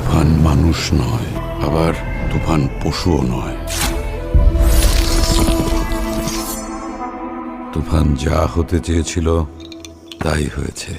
তুফান মানুষ নয়, আবার তুফান পশুও নয়। তুফান যা হতে চেয়েছিল, তাই হয়েছে।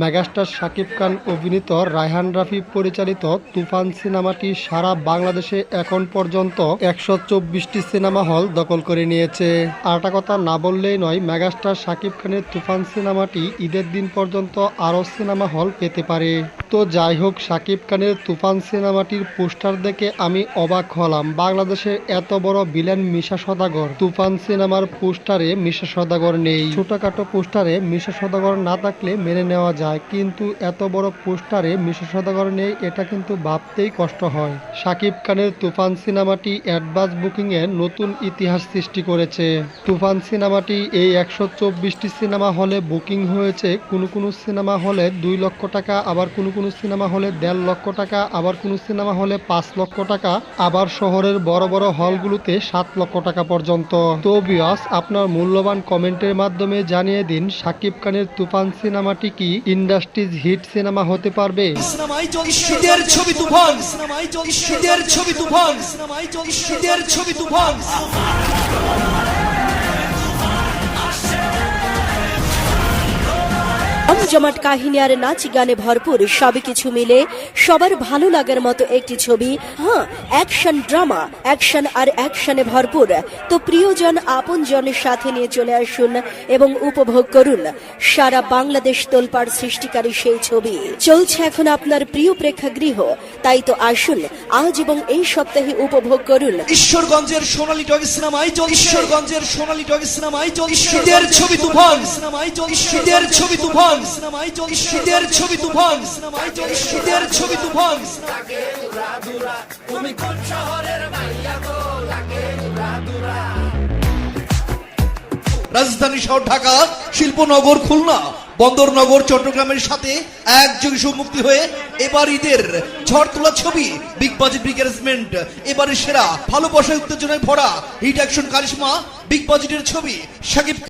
মেগাস্টার শাকিব খান অভিনীত রায়হান রাফি পরিচালিত তুফান সিনেমাটি সারা বাংলাদেশে এখন পর্যন্ত একশো চব্বিশটি সিনেমা হল দখল করে নিয়েছে। আরেকটা কথা না বললেই নয়, মেগাস্টার শাকিব খানের তুফান সিনেমাটি ঈদের দিন পর্যন্ত আরও সিনেমা হল পেতে পারে। তো যাই হোক শাকিব খানের তুফান সিনেমাটির পোস্টার দেখে আমি অবাক হলাম। বাংলাদেশের এত বড় ভিলেন মিশা সদাগর। তুফান সিনেমার পোস্টারে মিশা সদাগর নেই। ছোটখাটো পোস্টারে মিশা সদাগর না থাকলে মেনে নেওয়া যায়, কিন্তু এত বড় পোস্টারে মিশা সদাগর নেই, এটা কিন্তু ভাবতেই কষ্ট হয়। শাকিব খানের তুফান সিনেমাটি অ্যাডভান্স বুকিং এ নতুন ইতিহাস সৃষ্টি করেছে। তুফান সিনেমাটি এই একশো চব্বিশটি সিনেমা হলে বুকিং হয়েছে। কোনো কোনো সিনেমা হলে দুই লক্ষ টাকা, আবার কোনো কোনো সিনেমা হলে দেড় লক্ষ টাকা আবার কোনো সিনেমা হলে পাঁচ লক্ষ টাকা আবার শহরের বড় বড় হলগুলোতে সাত লক্ষ টাকা পর্যন্ত। তো বিয়াস আপনার মূল্যবান কমেন্টের মাধ্যমে জানিয়ে দিন শাকিব খানের তুফান সিনেমাটি কি ইন্ডাস্ট্রিজ হিট সিনেমা হতে পারবে? ছবি তুফান। ছবি তুফান। ছবি তুফান। জমাট কাহিনী আর নাচ গানে ভরপুর সবই কিছু মিলে সবার ভালো লাগার মতো একটি ছবি। হ্যাঁ অ্যাকশন ড্রামা অ্যাকশন আর অ্যাকশনে ভরপুর। তো প্রিয়জন আপন জনের সাথে নিয়ে চলে আসুন এবং উপভোগ করুন। সারা বাংলাদেশ তোলপাড় সৃষ্টিকারী সেই ছবি। চলছে এখন আপনার প্রিয় প্রেক্ষাগৃহ। তাই তো আসুন আজ এবং এই সপ্তাহে উপভোগ করুন। ঈশ্বরগঞ্জের সোনালী টগ সিনেমাই চল ঈশ্বরগঞ্জের সোনালী টগ সিনেমাই চল ঈদের ছবি তুফান ঈদের ছবি তুফান ঈদের ছবি তুফান। ঈদের ছবি তুফান। রাজধানী শহর ঢাকা শিল্পনগর খুলনা বন্দরনগর চট্টগ্রামের সাথে একযোগে সম্মুক্তি হয়ে এবার ঈদের ঝড় তোলা ছবি বিগ বাজেট বিগ অ্যারেঞ্জমেন্ট এবারে সেরা ভালোবাসায় উত্তেজনায় ভরা হিট অ্যাকশন কারিশমা বিগ বাজেটের ছবি সাকিব